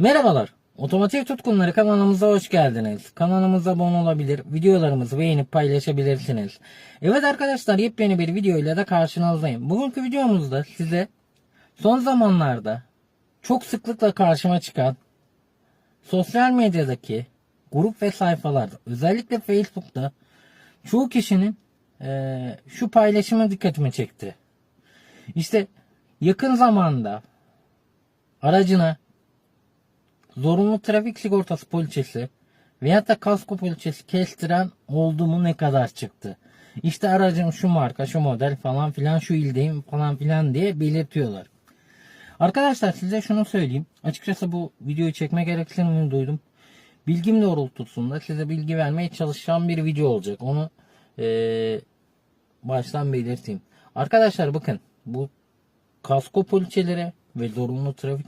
Merhabalar. Otomotiv tutkunları kanalımıza hoş geldiniz. Kanalımıza abone olabilir, videolarımızı beğenip paylaşabilirsiniz. Evet arkadaşlar yepyeni bir video ile de karşınızdayım. Bugünkü videomuzda size son zamanlarda çok sıklıkla karşıma çıkan sosyal medyadaki grup ve sayfalarda özellikle Facebook'ta çoğu kişinin eee, şu paylaşımı dikkatimi çekti. İşte yakın zamanda aracına zorunlu trafik sigortası poliçesi veyahut da kasko poliçesi kestiren oldu mu ne kadar çıktı. İşte aracım şu marka şu model falan filan şu ildeyim falan filan diye belirtiyorlar. Arkadaşlar size şunu söyleyeyim. Açıkçası bu videoyu çekme gereksinimini duydum. Bilgim doğrultusunda size bilgi vermeye çalışan bir video olacak. Onu eee, baştan belirteyim. Arkadaşlar bakın bu kasko poliçeleri ve zorunlu trafik